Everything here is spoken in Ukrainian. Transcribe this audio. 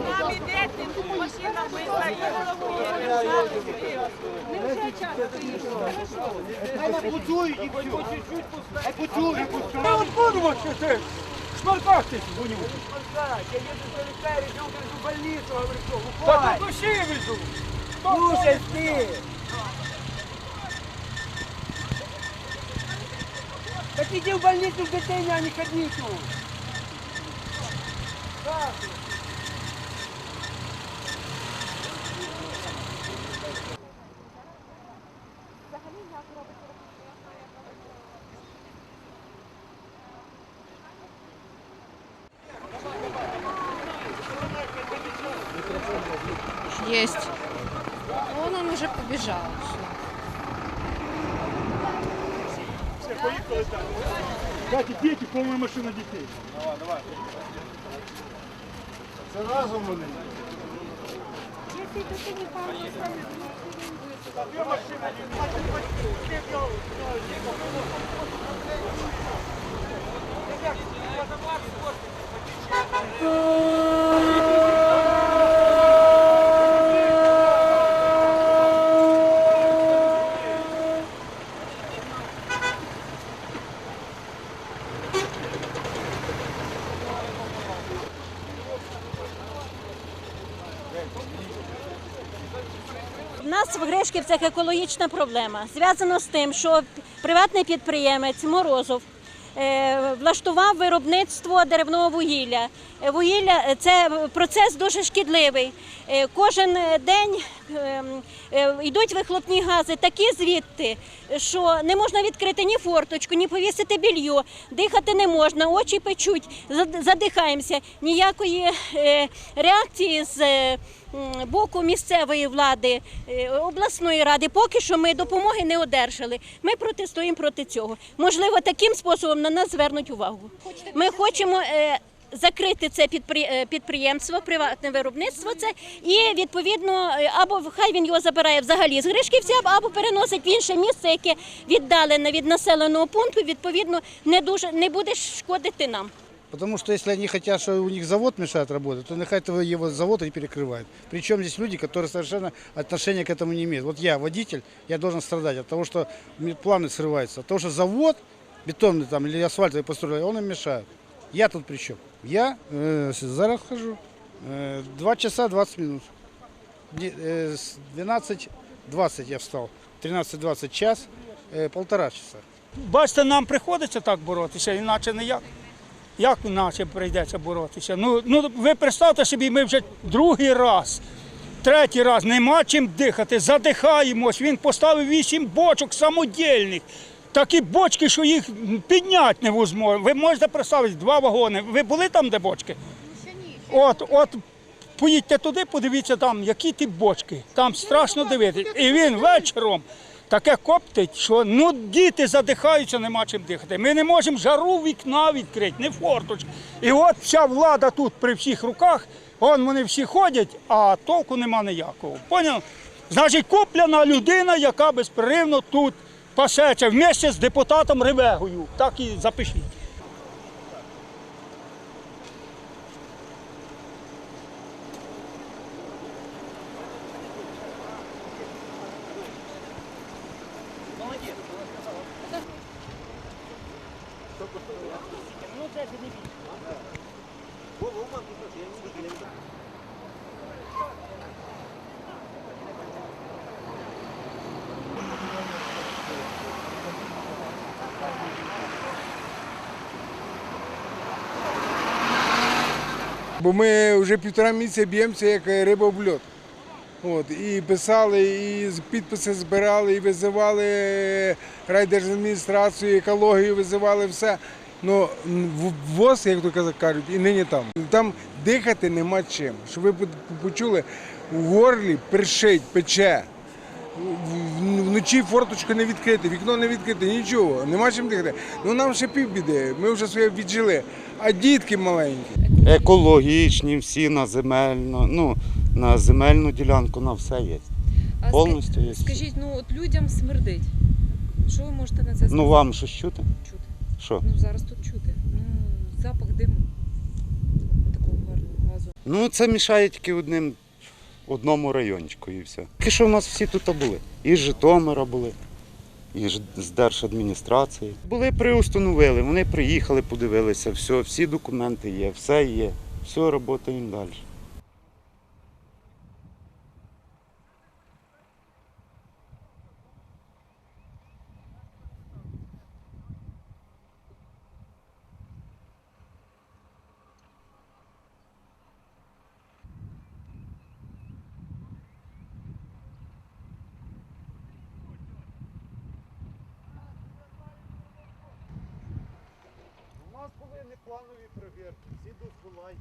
Нам ідете, машина быстро Ми от будемо ще ти шмаркатись вонючий. Та до душі везу. Слушай, ти. Так иди в больницу к дитині, а не ходи тут. Есть. Вон он уже побежал. Все, поехали Кстати, дети, повна машина детей. Давай, дітей. Це разом вони. Thank you. Нас в Гришківцях екологічна проблема. Зв'язано з тим, що приватний підприємець Морозов е, влаштував виробництво деревного вугілля. Е, Вугілля е, це процес дуже шкідливий. Кожен день ем, йдуть вихлопні гази такі звідти, що не можна відкрити ні форточку, ні повісити більйо, дихати не можна, очі печуть, задихаємося. Ніякої е, реакції з е, боку місцевої влади, е, обласної ради, поки що ми допомоги не одержали. Ми протестуємо проти цього. Можливо, таким способом на нас звернуть увагу. Ми хочемо е, Закрити це підпри- е, підприємство, приватне виробництво це і відповідно е, або хай він його забирає взагалі з Гришківця, або переносить в інше місце, яке віддалене від населеного пункту. Відповідно, не дуже не буде шкодити нам. Потому что если они хотят, что у них завод мешает работать, то нехай этого его завод и перекрывают. Причем здесь люди, которые совершенно отношения к этому не имеют. Вот я водитель, я должен страдать от того, что мне планы срываются. От того, что завод бетонный там или асфальтовый построили, он им мешает. Я тут при чем? Я э, зараз хожу. Э, 2 часа 20 минут. Де- э, с 12.20 я встал. 13.20 час, э, полтора часа. Бачите, нам приходиться так боротися, іначе не як. Як іначе прийдеться боротися? Ну, ну ви представте собі, ми вже другий раз, третій раз нема чим дихати, задихаємось. Він поставив вісім бочок самодільних. Такі бочки, що їх підняти невозможно. Ви можете представити два вагони. Ви були там, де бочки? От, от поїдьте туди, подивіться там, які ті бочки. Там страшно дивитися. І він вечором таке коптить, що ну діти задихаються, нема чим дихати. Ми не можемо жару вікна відкрити, не форточку. І от вся влада тут при всіх руках, он вони всі ходять, а толку нема ніякого. Поняв? Значить, куплена людина, яка безперервно тут пасеться вместе з депутатом Ревегою. Так і запишіть. Бо ми вже півтора місяця б'ємося як риба в льот. От, і писали, і підписи збирали, і визивали райдержадміністрацію, екологію, визивали все. Ну, ВОЗ, як то кажуть, і нині там. Там дихати нема чим. Щоб ви почули, в горлі першить, пече. Вночі форточку не відкрити, вікно не відкрите, нічого, нема чим дихати. Ну нам ще півбіди, ми вже своє віджили, а дітки маленькі. екологічні, всі на земельну, ну, на земельну ділянку, на все є. А Повністю є. Скажіть, ну от людям смердить. Що ви можете на це сказати? Ну вам щось чути? чути? Що? Ну зараз тут чути. Ну, запах диму. Такого гарного газу. Ну, це мішає тільки одним, одному райончику і все. Тільки що в нас всі тут були. І з Житомира були, і з держадміністрації. Були, приустановили, вони приїхали, подивилися, все, всі документи є, все є, все, робота їм далі. не планові перевірки, всі дозволай.